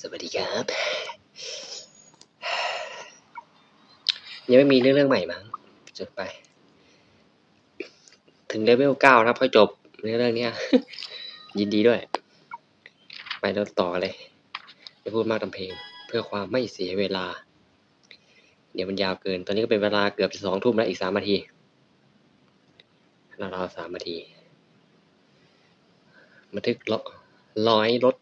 สวัสดีครับยังไม่มีเรื่องเรื่องใหม่มั้งจดไป ถึงเลเวลเก้าครับค่อจบเรื่องเรื่องนี้ยินดีด้วย ไปแล้วต่อเลยไม่พูดมากทำเพลง เพื่อความไม่เสียเวลา เดี๋ยวมันยาวเกิน ตอนนี้ก็เป็นเวลาเกือบสองทุ่มแล้วอีกสามนาทีราวๆสามนาทีบันทึกร้อยรถ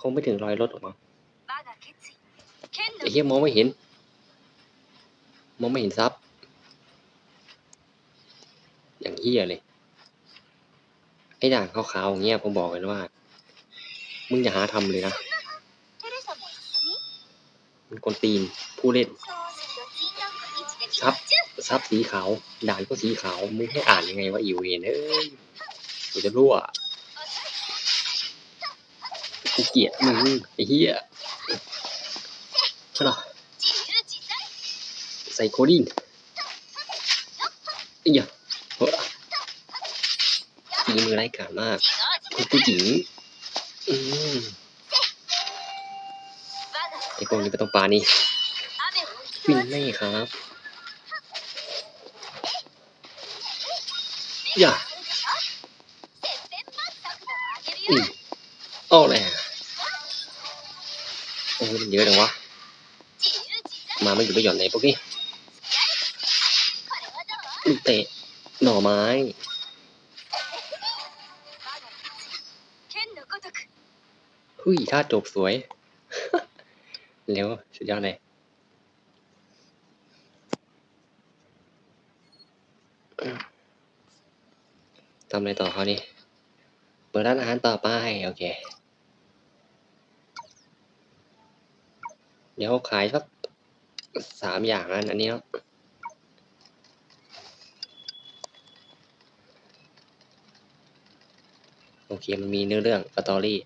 คงไม่ถึงรอยรถออกมาไอ้เฮี้ยมองไม่เห็น มองไม่เห็นซับ อย่างเฮี้ยเลย ไอ้ด่างขาวๆอย่างเงี้ยผมบอกกันว่า มึงอย่าหาทำเลยนะ มันคนตีนผู้เล่น ซับ ซับสีขาว ด่านก็สีขาว มึงให้อ่านยังไงว่าอิวเวนเอ้ยจะรั่ว เกลียดมึงไอ้เหี้ยใช่หรอใส่โคดินงไอ้เหี้ยโหจีมือไร้กาดมากกูกูจิงอืมไอ้พวกนี้ก็ต้องปานี่วิ่งไม่ครับอย่า เยอะจังวะ มาไม่อยู่ไม่หย่อนไหนพวกนี้ลูกเตะ หน่อไม้อุ้ยท่าจบสวย เร็ว สุดยอดเลยทำอะไรต่อเขานี่เปิดร้านอาหารต่อไป โอเค เดี๋ยวขายสักสามอย่างอันอันนี้เนาะโอเค มันมีเนื้อเรื่องสตอรี่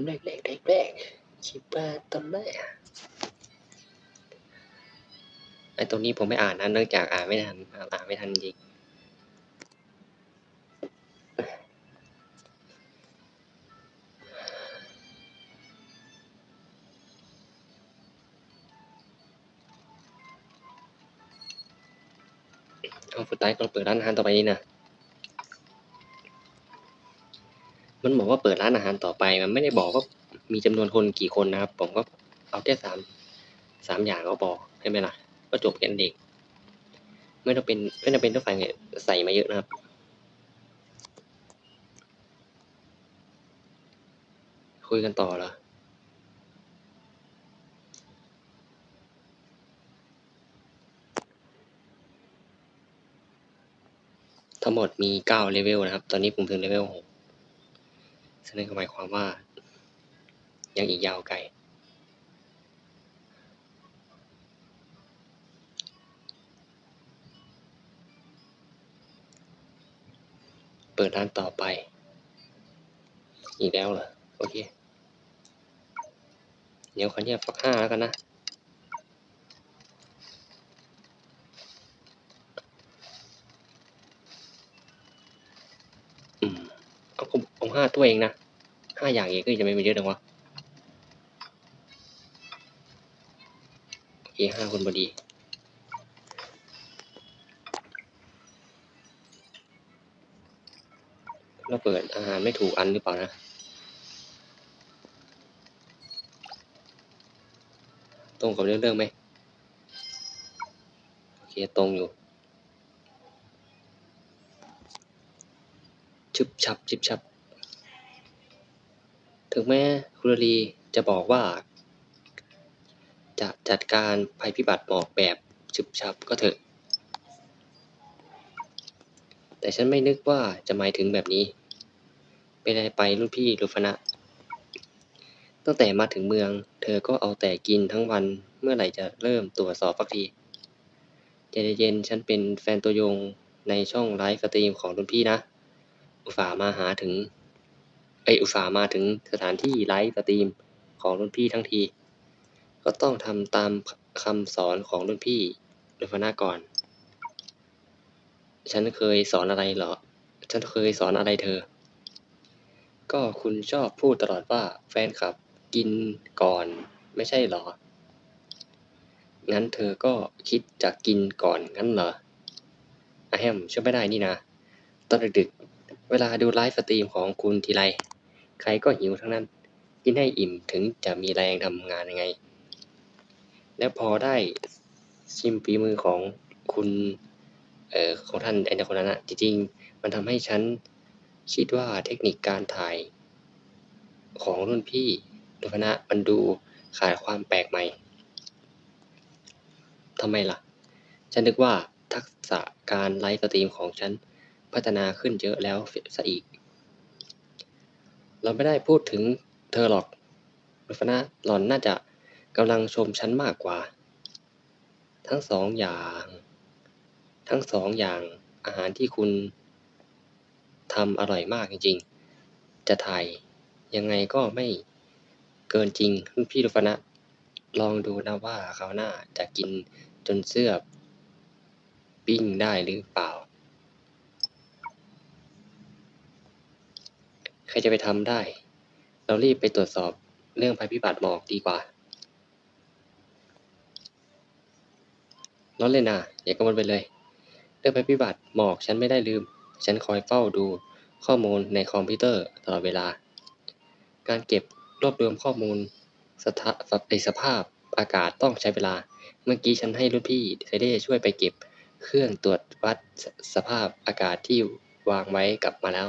กแรกแรกแรกคิดว่าตอนแรก ไอ้ตรงนี้ผมไม่อ่านนะเนื่องจากอ่านไม่ทันอ่านไม่ทันจริงเอาฟุตไตก็เปิดร้านอาหารต่อไปนี่นะมันบอกว่าเปิดร้านอาหารต่อไป มันไม่ได้บอกว่ามีจำนวนคนกี่คนนะครับ ผมก็เอาแค่สามสามอย่างก็พอใช่ไหมล่ะ ก็จบกันเด็ก ไม่ต้องเป็นไม่จำเป็นต้องใส่ใส่มาเยอะนะครับคุยกันต่อเหรอทั้งหมดมีเก้าเลเวลนะครับ ตอนนี้ผมถึงเลเวลหกซึ่งนั่นก็หมายความว่า ยังอีกยาวไกล ปิดร้านต่อไป อีกแล้วเหรอ โอเค เดี๋ยวขอเนี่ยฝักห้าแล้วกันนะ อืม เอาผมผมห้าตัวเองนะห้าอย่างเองก็จะไม่มีเยอะจังวะโอเคห้าคนพอดี เราเปิดอาหารไม่ถูกอันหรือเปล่านะตรงกับเรื่องเรื่องไหมโอเคตรงอยู่ชุบชับชิบชับ ถึงแม้คุรลีจะบอกว่า จะจัดการภัยพิบัติหมอกแบบชุบชับก็เถอะ แต่ฉันไม่นึกว่าจะหมายถึงแบบนี้ เป็นอะไรไปรุ่นพี่ลูฟนะ ตั้งแต่มาถึงเมือง เธอก็เอาแต่กินทั้งวัน เมื่อไหร่จะเริ่มตรวจสอบสักทีใจเย็นฉันเป็นแฟนตัวยงในช่องไลฟ์สตรีมของรุ่นพี่นะ อุตส่าห์มาหาถึงเออุตส่าห์มาถึงสถานที่ไลฟ์สตรีมของรุ่นพี่ทั้งที ก็ต้องทำตามคำสอนของรุ่นพี่โดยพนาก่อนฉันเคยสอนอะไรเหรอ ฉันเคยสอนอะไรเธอ ก็คุณชอบพูดตลอดว่าแฟนคลับกินก่อนไม่ใช่หรอ งั้นเธอก็คิดจะกินก่อนงั้นเหรออะแฮมช่วยไม่ได้นี่นะ ตอนดึกๆ เวลาดูไลฟ์สตรีมของคุณทีไร ใครก็หิวทั้งนั้น กินให้อิ่มถึงจะมีแรงทำงานยังไง แล้วพอได้ชิมฝีมือของคุณ เอ่อ ของท่านไอ้คนนั้นอะจริงๆ มันทำให้ฉัน คิดว่าเทคนิคการถ่ายของรุ่นพี่ดยคณะมันดูขาดความแปลกใหม่ทำไมล่ะ ฉันนึกว่าทักษะการไลฟ์สตรีมของฉันพัฒนาขึ้นเยอะแล้วซะอีก เราไม่ได้พูดถึงเธอหรอกโดยคณะหล่อนน่าจะกำลังชมฉันมากกว่า ทั้งสองอย่าง ทั้งสองอย่างอาหารที่คุณ ทำอร่อยมากจริงๆ จะถ่ายยังไงก็ไม่เกินจริงรุ่นพี่รุฟนะ ลองดูนะว่าคราหน้าจะกินจนเสื้อปิ้งได้หรือเปล่า ใครจะไปทำได้ เรารีบไปตรวจสอบเรื่องภัยพิบัติหมอกดีกว่าล้อเล่นนะอย่ากังวลไปเลย เรื่องภัยพิบัติหมอกฉันไม่ได้ลืม ฉันคอยเฝ้าดูข้อมูลในคอมพิวเตอร์ตลอดเวลา การเก็บรวบรวมข้อมูลสถาสภาพอากาศต้องใช้เวลา เมื่อกี้ฉันให้รุ่นพี่เซเด้ช่วยไปเก็บเครื่องตรวจวัดสสภาพอากาศที่วางไว้กลับมาแล้ว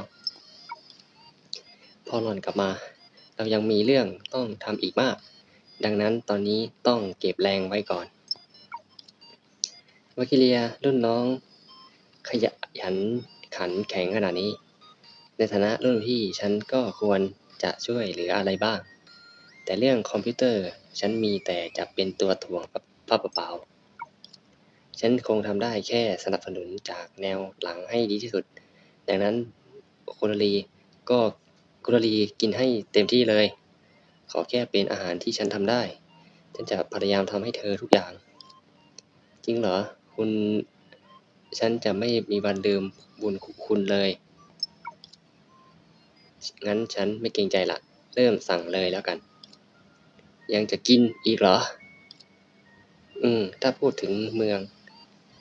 พอหล่อนกลับมา เรายังมีเรื่องต้องทำอีกมาก ดังนั้นตอนนี้ต้องเก็บแรงไว้ก่อนวาคิเลียรุ่นน้อง ขยัน ขันแข็งขนาดนี้ ในฐานะรุ่นพี่ฉันก็ควรจะช่วยเหลืออะไรบ้าง แต่เรื่องคอมพิวเตอร์ฉันมีแต่จะเป็นตัวถ่วงผ้าเปล่าๆฉันคงทำได้แค่สนับสนุนจากแนวหลังให้ดีที่สุด ดังนั้นคุณลีก็คุณลีกินให้เต็มที่เลย ขอแค่เป็นอาหารที่ฉันทำได้ ฉันจะพยายามทำให้เธอทุกอย่าง จริงเหรอ คุณ ฉันจะไม่มีวันลืมบุญคุณเลย งั้นฉันไม่เกรงใจละ เริ่มสั่งเลยแล้วกัน ยังจะกินอีกเหรอ อืม ถ้าพูดถึงเมือง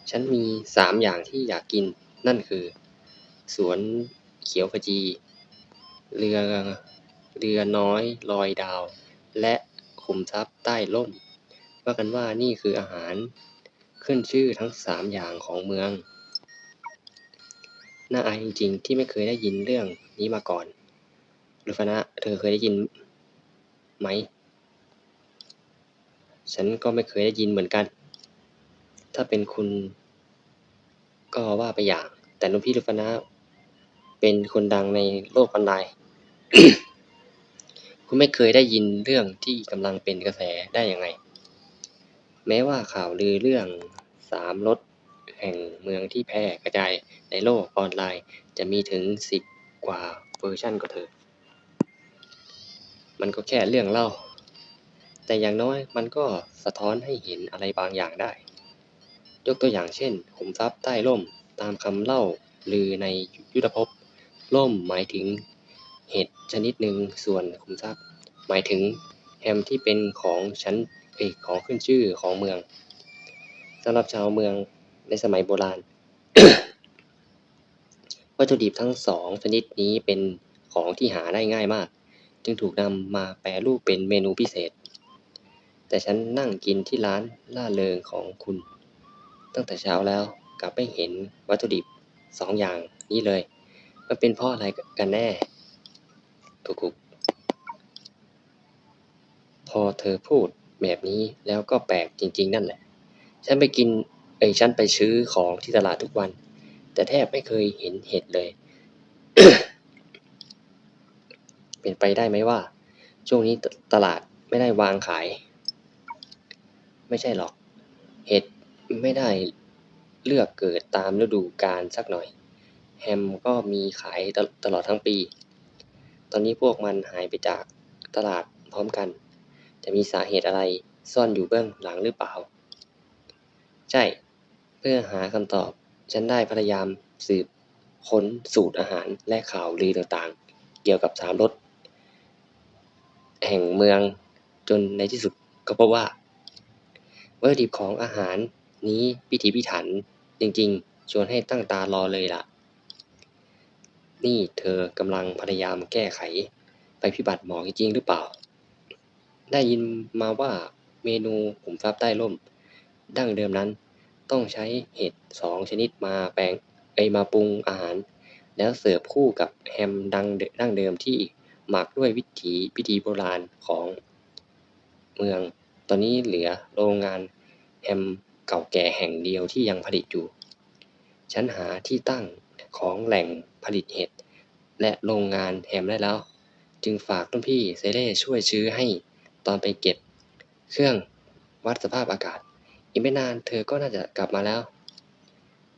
ฉันมีสามอย่างที่อยากกิน นั่นคือ สวนเขียวขจี เรือ เรือน้อยลอยดาว และขุมทรัพย์ใต้ร่ม ว่ากันว่านี่คืออาหาร ขึ้นชื่อทั้งสามอย่างของเมือง น่าอายจริงๆ ที่ไม่เคยได้ยินเรื่องนี้มาก่อนลูฟานะ เธอเคยได้ยินไหม ฉันก็ไม่เคยได้ยินเหมือนกัน ถ้าเป็นคุณ ก็ว่าไปอย่าง แต่นุ่พี่ลูฟานะ เป็นคนดังในโลกออนไลน์ คุณไม่เคยได้ยินเรื่องที่กำลังเป็นกระแสได้ยังไง แม้ว่าข่าวลือเรื่องสามรถแห่งเมืองที่แพร่กระจายในโลกออนไลน์ จะมีถึงสิบกว่าเวอร์ชันก็เถอะ มันก็แค่เรื่องเล่า แต่อย่างน้อยมันก็สะท้อนให้เห็นอะไรบางอย่างได้ ยกตัวอย่างเช่นขุมทรัพย์ใต้ร่มตามคำเล่าลือในยุทธภพร่มหมายถึงเห็ดชนิดหนึ่งส่วนขุมทรัพย์ หมายถึงแฮมที่เป็นของชั้น เอกของขึ้นชื่อของเมืองสำหรับชาวเมืองในสมัยโบราณ วัตถุดิบทั้งสองชนิดนี้เป็นของที่หาได้ง่ายมาก จึงถูกนำมาแปรรูปเป็นเมนูพิเศษ แต่ฉันนั่งกินที่ร้านล่าเริงของคุณ ตั้งแต่เช้าแล้วกลับไม่เห็นวัตถุดิบสองอย่างนี้เลย มันเป็นเพราะอะไรกันแน่กุกกุกพอเธอพูด แบบนี้แล้วก็แปลกจริง ๆ นั่นแหละ ฉันไปกินเอ้ยฉันไปซื้อของที่ตลาดทุกวัน แต่แทบไม่เคยเห็นเห็ดเลย เป็นไปได้ไหมว่า ช่วงนี้ตลาดไม่ได้วางขาย ไม่ใช่หรอก เห็ดไม่ได้เลือกเกิดตามฤดูกาลสักหน่อย แฮมก็มีขายตลอดทั้งปี ตอนนี้พวกมันหายไปจากตลาดพร้อมกัน จะมีสาเหตุอะไรซ่อนอยู่เบื้องหลังหรือเปล่า ใช่ เพื่อหาคำตอบ ฉันได้พยายามสืบค้นสูตรอาหารและข่าวลือต่างๆ เกี่ยวกับสามรสแห่งเมืองจนในที่สุดก็พบว่าวัตถุดิบของอาหารนี้พิถีพิถันจริงๆ ชวนให้ตั้งตารอเลยล่ะ นี่เธอกำลังพยายามแก้ไขภัยพิบัติหมอจริงๆหรือเปล่า ได้ยินมาว่าเมนูขุมทรัพย์ใต้ร่ม ดั้งเดิมนั้น ต้องใช้เห็ดสองชนิดมาแปลงเอมาปรุงอาหาร แล้วเสิร์ฟคู่กับแฮมดังดั้งเดิมที่หมักด้วยวิถีพิธีโบราณของเมือง ตอนนี้เหลือโรงงานแฮมเก่าแก่แห่งเดียวที่ยังผลิตอยู่ ฉันหาที่ตั้งของแหล่งผลิตเห็ดและโรงงานแฮมได้แล้ว จึงฝากรุ่นพี่เซเล่ช่วยซื้อให้ ตอนไปเก็บ เครื่องวัดสภาพอากาศ อีกไม่นานเธอก็น่าจะกลับมาแล้ว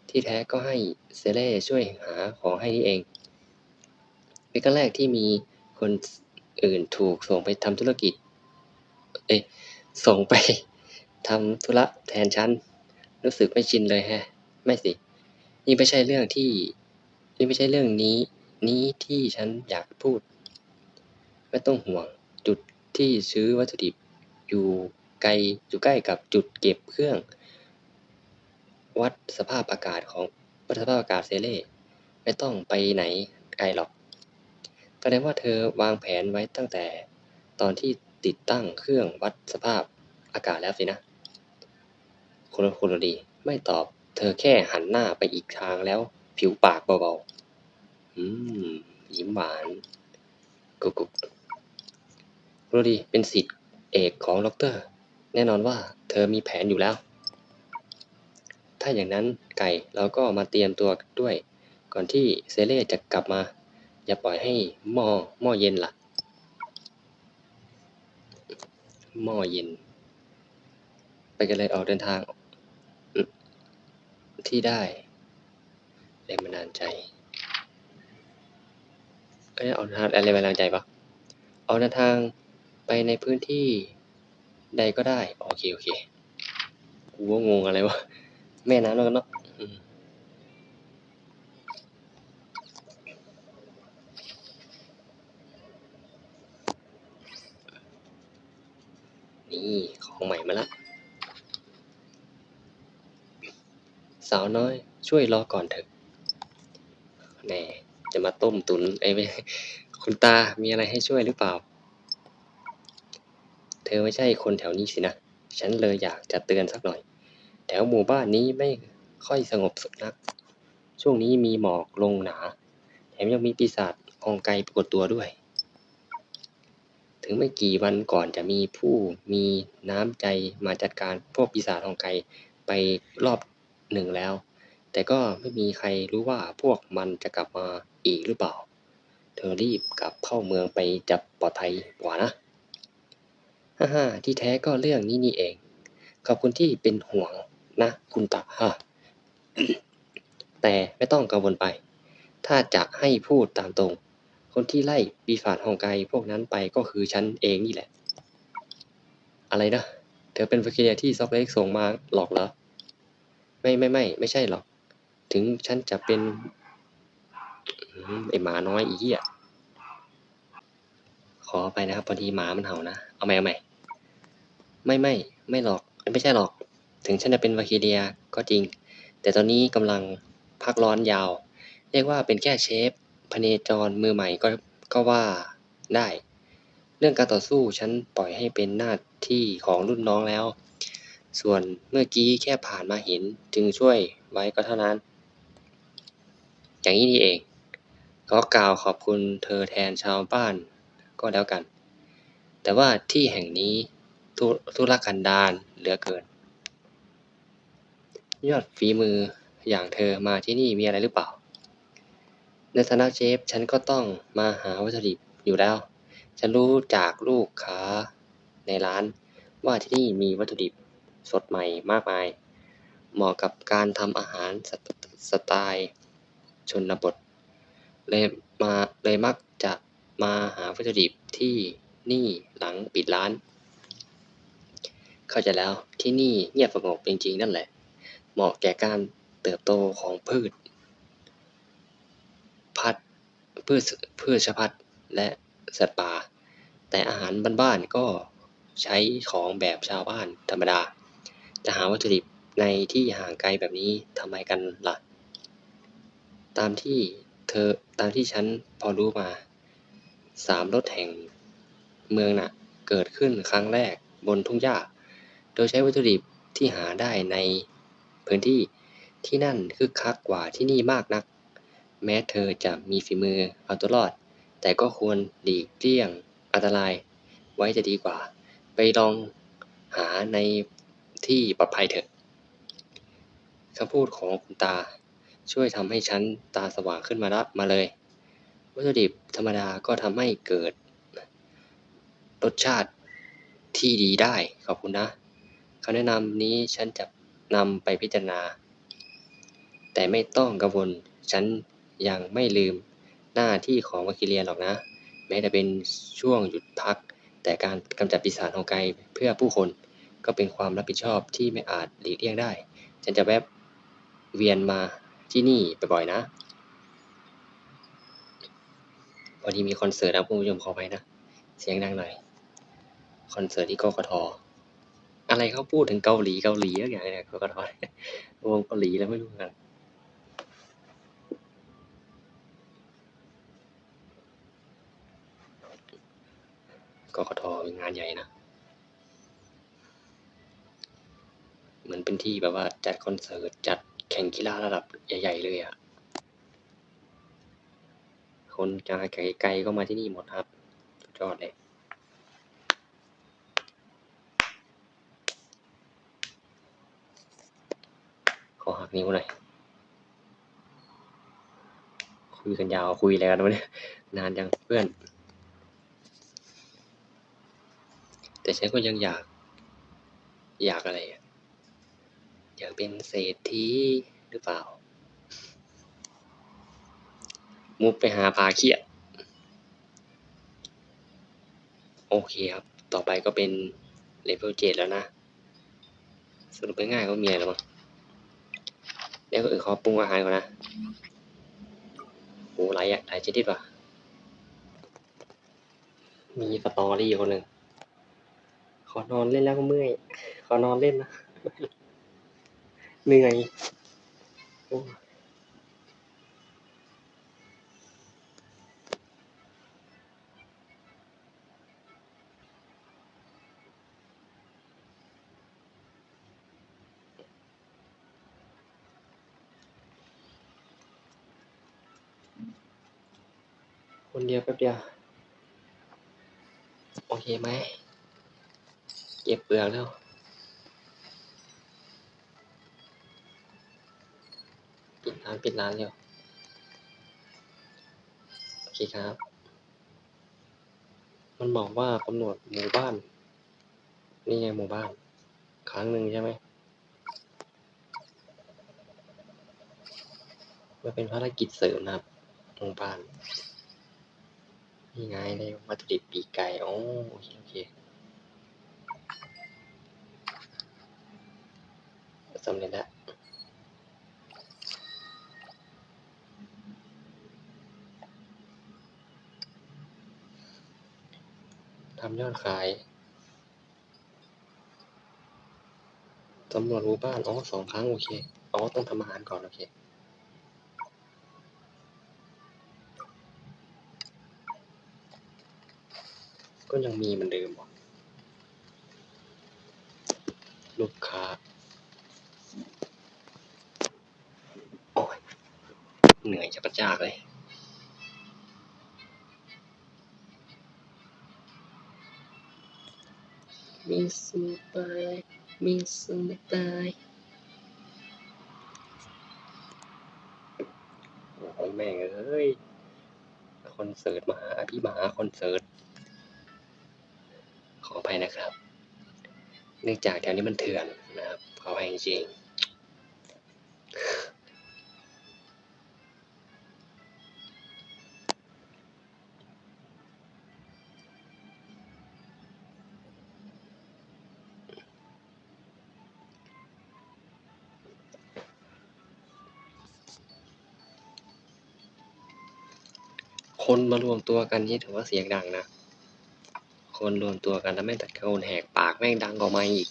ที่แท้ก็ให้เซเล่ช่วยหาของให้นี่เองเป็นครั้งแรกที่มีคนอื่นถูกส่งไปทำธุรกิจ เอ๊ะส่งไปทำธุระแทนฉัน รู้สึกไม่ชินเลยแฮะ ไม่สิ นี่ไม่ใช่เรื่องที่ นี่ไม่ใช่เรื่องนี้ นี้ที่ฉันอยากพูด ไม่ต้องห่วง จุด ที่ซื้อวัตถุดิบอยู่ไกลอยู่ใกล้กับจุดเก็บเครื่อง วัดสภาพอากาศของวัดสภาพอากาศเซเล่ไม่ต้องไปไหนไกลหรอกแสดงว่าเธอวางแผนไว้ตั้งแต่ตอนที่ติดตั้งเครื่องวัดสภาพอากาศแล้วสินะคโรโคโรดีไม่ตอบ เธอแค่หันหน้าไปอีกทางแล้ว ผิวปากเบาๆ อืม ยิ้มหวานกุกกุก รดีเป็นศิษย์เอกของด็อกเตอร์ แน่นอนว่าเธอมีแผนอยู่แล้ว ถ้าอย่างนั้นไก่เราก็มาเตรียมตัวด้วย ก่อนที่เซเล่จะกลับมา อย่าปล่อยให้หม้อหม้อเย็นล่ะ หม้อเย็น ไปกันเลยออกเดินทาง ที่ได้แรงบันดาลใจก็ได้ออกเดินทางอะไรแรงบันดาลใจปะออกเดินทาง ไปในพื้นที่ใดก็ได้ โอเค โอเค กูว่างงอะไรวะ แม่น้ำแล้วกันเนาะนี่ของใหม่มาละ สาวน้อยช่วยรอก่อนเถอะแน่จะมาต้มตุนไอ้ไม่คุณตามีอะไรให้ช่วยหรือเปล่า อไม่ใช่คนแถวนี้สินะ ฉันเลยอยากจะเตือนสักหน่อย แถวหมู่บ้านนี้ไม่ค่อยสงบสุขนัก ช่วงนี้มีหมอกลงหนา แถมยังมีปีศาจอองไกปรากฏตัวด้วย ถึงไม่กี่วันก่อนจะมีผู้มีน้ำใจมาจัดการพวกปีศาจอองไกไปรอบหนึ่งแล้ว แต่ก็ไม่มีใครรู้ว่าพวกมันจะกลับมาอีกหรือเปล่า เธอรีบกลับเข้าเมืองไปจะปลอดภัยกว่านะ ฮ่าฮ่าที่แท้ก็เรื่องนี้นี่เอง ขอบคุณที่เป็นห่วงนะ คุณตาฮะแต่ไม่ต้องกังวลไป ถ้าจะให้พูดตามตรง คนที่ไล่ปีศาจฮองไกพวกนั้นไปก็คือฉันเองนี่แหละ อะไรนะ เธอเป็นวาคิเลียที่ซอกเล็กส่งมาหลอกเหรอ ไม่ไม่ไม่ไม่ใช่หรอก ถึงฉันจะเป็นอืมไอหมาน้อยอีเหี้ยขอไปนะครับพอดีหมามันเห่านะ เอาใหม่เอาใหม่ ไม่ไม่ไม่หรอกไม่ใช่หรอก ถึงฉันจะเป็นวาคิเลียก็จริง แต่ตอนนี้กำลังพักร้อนยาว เรียกว่าเป็นแค่เชฟพเนจรมือใหม่ก็ก็ว่าได้ เรื่องการต่อสู้ฉันปล่อยให้เป็นหน้าที่ของรุ่นน้องแล้ว ส่วนเมื่อกี้แค่ผ่านมาเห็นจึงช่วยไว้ก็เท่านั้น อย่างนี้นี่เองขอกล่าวขอบคุณเธอแทนชาวบ้านก็แล้วกัน แต่ว่าที่แห่งนี้ ทุรกันดารเหลือเกิน ยอดฝีมืออย่างเธอมาที่นี่มีอะไรหรือเปล่า ในฐานะเชฟฉันก็ต้องมาหาวัตถุดิบอยู่แล้ว ฉันรู้จากลูกค้าในร้านว่าที่นี่มีวัตถุดิบสดใหม่มากมาย เหมาะกับการทำอาหารสสไตล์ชนบท เลยมาเลยมักจะมาหาวัตถุดิบที่นี่หลังปิดร้าน เข้าใจแล้วที่นี่เงียบสงบจริงๆนั่นแหละ เหมาะแก่การเติบโตของพืช พัดพืชพืชพัดและสัตว์ป่า แต่อาหารบ้านๆก็ใช้ของแบบชาวบ้านธรรมดา จะหาวัตถุดิบในที่ห่างไกลแบบนี้ทำไมกันล่ะ ตามที่เธอตามที่ฉันพอรู้มาสามรถแห่งเมืองน่ะ เกิดขึ้นครั้งแรกบนทุ่งหญ้า โดยใช้วัตถุดิบที่หาได้ในพื้นที่ที่นั่นคึกคักกว่าที่นี่มากนัก แม้เธอจะมีฝีมือเอาตัวรอด แต่ก็ควรหลีกเลี่ยงอันตรายไว้จะดีกว่า ไปลองหาในที่ปลอดภัยเถอะคำพูดของคุณตาช่วยทำให้ฉันตาสว่างขึ้นมาละมาเลย วัตถุดิบธรรมดาก็ทำให้เกิด รสชาติที่ดีได้ขอบคุณนะ คำแนะนำนี้ฉันจะนำไปพิจารณา แต่ไม่ต้องกังวลฉันยังไม่ลืมหน้าที่ของวาคิเลียนหรอกนะ แม้จะเป็นช่วงหยุดพัก แต่การกำจัดปีศาจของไกลเพื่อผู้คนก็เป็นความรับผิดชอบที่ไม่อาจหลีกเลี่ยงได้ ฉันจะแวะเวียนมาที่นี่บ่อยๆนะพอดีมีคอนเสิร์ตนะคุณผู้ชมขอไปนะ เสียงดังหน่อย คอนเสิร์ตที่กกท อะไรเขาพูดถึงเกาหลีเกาหลีอะไรอย่างเงี้ยกกทวงเกาหลีแล้วไม่รู้กันกกทเป็นงานใหญ่นะเหมือนเป็นที่แบบว่าจัดคอนเสิร์ตจัดแข่งกีฬาระดับใหญ่ๆเลยอะ่ะ คนจากไกลๆก็มาที่นี่หมดครับยอดเลย ขอหักนิ้วหน่อย คุยกันยาวคุยอะไรกันวะเนี่ยนานยังเพื่อน แต่ฉันก็ยังอยาก อยากอะไรอะอยากเป็นเศรษฐีหรือเปล่า มุกไปหาพาเคียดโอเคครับ ต่อไปก็เป็นเลเวลเจ็ดแล้วนะ สรุปง่ายๆก็มีอะไรแล้วมั้ง ดี๋ยวอื่นขอปรุงอาหารก่อนนะโหหลายอย่างหลายชนิดว่ะ มีสตอรี่คนหนึ่ง ขอนอนเล่นแล้วก็เมื่อย ขอนอนเล่นนะ เหนื่อยโอ้ คนเดียวแป๊บเดียว โอเคไหม เก็บเปลือกแล้วปิดร้านปิดร้านเร็วโอเคครับ มันบอกว่ากำหนดหมู่บ้าน นี่ไงหมู่บ้าน ครั้งหนึ่งใช่ไหมมันเป็นภารกิจเสริมนะครับหมู่บ้าน นี่ไงได้วัตถุดิบปีกไก่โอ้โอเคโอเคสำเร็จแล้วทำยอดขายสำรวจหมู่บ้าน อ๋อสองครั้ง โอเค อ๋อ ต้องทำอาหารก่อน โอเค ก็ยังมีเหมือนเดิมว่ะลูกค้า โอ้ย เหนื่อยจะประจากเลย มีสูไปมีสูตายโอ้ยแม่งเอ้ย คอนเสิร์ตมหาพี่มหาคอนเสิร์ต ขออภัยนะครับ เนื่องจากแถวนี้มันเถื่อนนะครับขอให้จริงคนมารวมตัวกันนี่ถือว่าเสียงดังนะ คนรวมตัวกันแล้วแม่งตะโกนแหกปากแม่งดังกว่าไม่อีก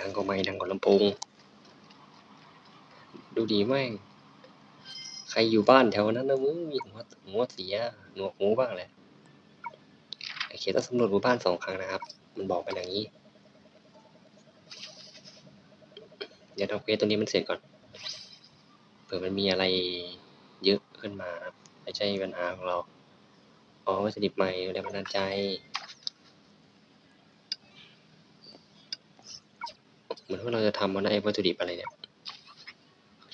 ดังกว่าไม่ดังกว่าลำโพงดูดีแม่งใครอยู่บ้านแถวนั้นนะมึงมีหัวหัวเสียหนวกหูบ้างแหละโอเคต้องสำรวจหมู่บ้านสองครั้งนะครับ มันบอกเป็นอย่างนี้ เดี๋ยวทำเควสตัวนี้มันเสร็จก่อนเผื่อมันมีอะไร ขึ้นมาครับไม่ใช่ปัญหาของเราออวัตถุดิบใหม่แรงบันดาลใจเหมือนว่าเราจะทำมันไอ้วัตถุดิบอะไรเนี่ย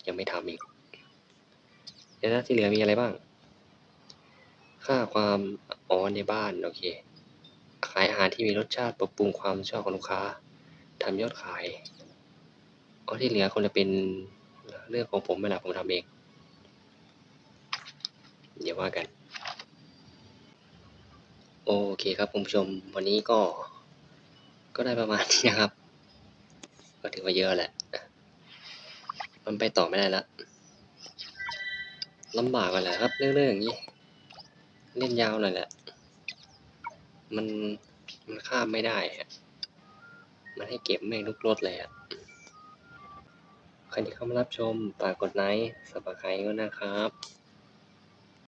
ยังไม่ทำอีกเดี๋ยวนะที่เหลือมีอะไรบ้าง ค่าความอ๋อในบ้านโอเค ขายอาหารที่มีรสชาติปรับปรุงความชอบของลูกค้าทำยอดขายอ๋อที่เหลือคนจะเป็นเรื่องของผมไม่ละผมทำเอง เดี๋ยวว่ากัน โอเคครับคุณผู้ชมวันนี้ก็ ก็ได้ประมาณนี้นะครับ ก็ถือว่าเยอะแหละ มันไปต่อไม่ได้แล้วลำบากกันแหละครับเรื่องๆอย่างนี้ เล่นยาวหน่อยแหละ มันมันข้ามไม่ได้อะมันให้เก็บแม่งทุกรถเลยอะใครที่เข้ามารับชมฝากกดไลค์สับสไครต์ก็นะครับ